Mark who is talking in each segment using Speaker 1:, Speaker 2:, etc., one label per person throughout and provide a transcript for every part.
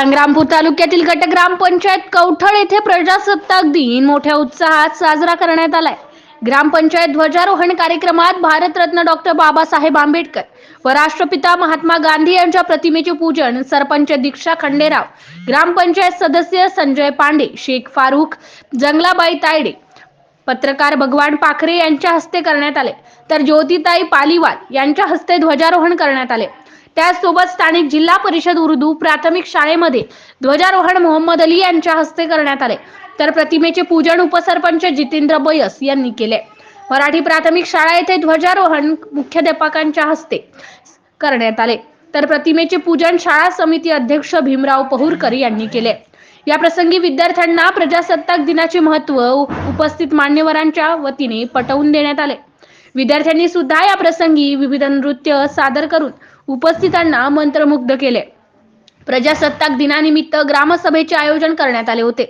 Speaker 1: संग्रामपूर तालुक्यातील गट ग्रामपंचायत कवठळ येथे प्रजासत्ताक दिन मोठ्या उत्साहात साजरा करण्यात आलाय. ग्रामपंचायत ध्वजारोहण कार्यक्रमात भारतरत्न डॉक्टर बाबासाहेब आंबेडकर व राष्ट्रपिता महात्मा गांधी यांच्या प्रतिमेचे पूजन सरपंच दीक्षा खंडेराव ग्रामपंचायत सदस्य संजय पांडे शेख फारुख जंगलाबाई तायडे पत्रकार भगवान पाखरे यांच्या हस्ते करण्यात आले. तर ज्योतिताई पालीवाल यांच्या हस्ते ध्वजारोहण करण्यात आले. त्याचसोबत स्थानिक जिल्हा परिषद उर्दू प्राथमिक शाळेमध्ये ध्वजारोहण मोहम्मद अली यांच्या हस्ते करण्यात आले. तर प्रतिमेचे पूजन उपसरपंच जितेंद्र बयस यांनी केले. मराठी प्राथमिक शाळा येथे ध्वजारोहण मुख्याध्यापकांच्या हस्ते करण्यात आले. तर प्रतिमेचे पूजन शाळा समिती अध्यक्ष भीमराव पहुरकर यांनी केले. या प्रसंगी विद्यार्थ्यांना प्रजासत्ताक दिनाचे महत्त्व उपस्थित मान्यवरांच्या वतीने पटवून देण्यात आले. विद्यार्थ्यांनी सुद्धा या प्रसंगी विविध नृत्य सादर करून उपस्थितांना मंत्रमुग्ध केले. प्रजासत्ताक दिनानिमित्त ग्रामसभेचे आयोजन करण्यात आले होते.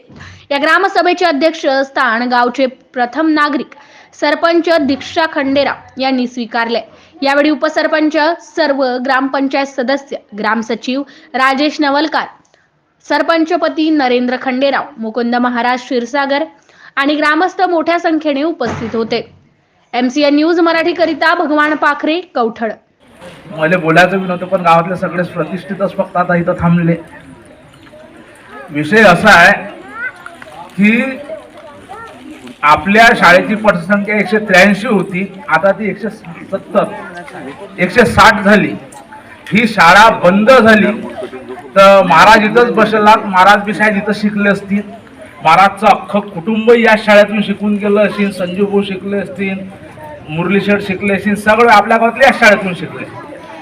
Speaker 1: या ग्रामसभेचे अध्यक्ष स्थान गावचे प्रथम नागरिक सरपंच दीक्षा खंडेराव यांनी स्वीकारले. यावेळी उपसरपंच सर्व ग्रामपंचायत सदस्य ग्रामसचिव राजेश नवलकार सरपंचपती नरेंद्र खंडेराव मुकुंद महाराज क्षीरसागर आणि ग्रामस्थ मोठ्या संख्येने उपस्थित होते. एमसीएन न्यूज मराठीकरिता भगवान पाखरे कौठळ
Speaker 2: मला बोलायचं बी नव्हतं पण गावातले सगळेच प्रतिष्ठितच फक्त आता इथं थांबले विषय असा आहे की आपल्या शाळेची पटसंख्या एकशे त्र्याऐंशी होती आता ती एकशे सत्तर एकशे साठ झाली. ही शाळा बंद झाली तर महाराज इथंच बसलात महाराज बी शाळेत इथं शिकले असतील. महाराजचं अख्खं कुटुंब या शाळेतून शिकून गेलं असेल संजू भाऊ शिकले असतील मुरली शेठ शिकले असतील सगळे आपल्या गावातल्या या शाळेतून शिकले.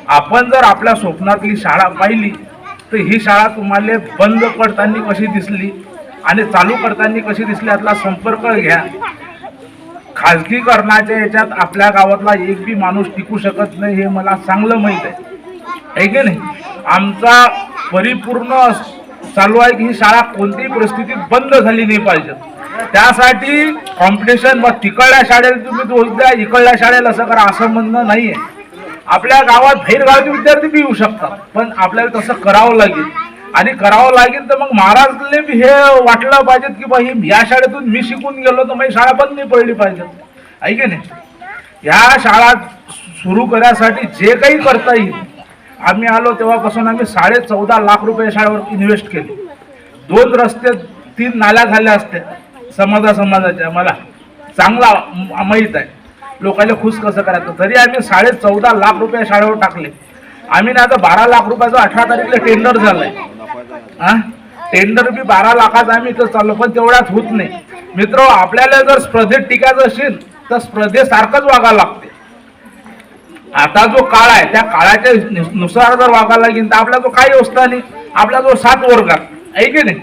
Speaker 2: आपण जर आपल्या स्वप्नातली शाळा पाहिली तर ही शाळा तुम्हाला बंद पडताना कशी दिसली आणि चालू करताना कशी दिसली यातला संपर्क घ्या. खाजगीकरणाच्या याच्यात आपल्या गावातला एक बी माणूस टिकू शकत नाही हे मला चांगलं माहीत आहे. आहे की नाही? आमचा परिपूर्ण चालू आहे की ही शाळा कोणतीही परिस्थितीत बंद झाली नाही पाहिजे. त्यासाठी कॉम्पिटिशन मग तिकडल्या शाळेला तुम्ही दोष द्या इकडल्या शाळेला असं करा असं म्हणणं नाही आहे आपल्या गावात बाहेरगावचे विद्यार्थी बी येऊ शकतात पण आपल्याला तसं करावं लागेल. आणि करावं लागेल तर मग महाराजले बी हे वाटलं पाहिजेत की बा या शाळेतून मी शिकून गेलो तर माझी शाळा बंद नाही पडली पाहिजे. आहे की नाही? ह्या शाळा सुरू करण्यासाठी जे काही करता येईल आम्ही आलो तेव्हापासून आम्ही साडे चौदा लाख रुपये शाळेवर इन्व्हेस्ट केले. दोन रस्ते तीन नाल्या झाल्या असत्या. समाजा समाजाच्या मला चांगला माहीत आहे. लोकांना खुश कसं करायचं? तरी आम्ही साडे चौदा लाख रुपये शाळेवर टाकले. आम्ही ना आता बारा लाख रुपयाचं अठरा तारखेला टेंडर झालं आहे टेंडर बी बारा लाखाचा आम्ही इथं चाललो पण तेवढ्यात होत नाही. मित्र आपल्याला जर स्पर्धेत टिकायचं असेल तर स्पर्धेसारखंच वागावं लागते. आता जो काळ आहे त्या काळाच्या नुसार जर वागायला लागेल तर आपल्या जो काही व्यवस्था नाही आपला जो सात वर्गात आहे की नाही?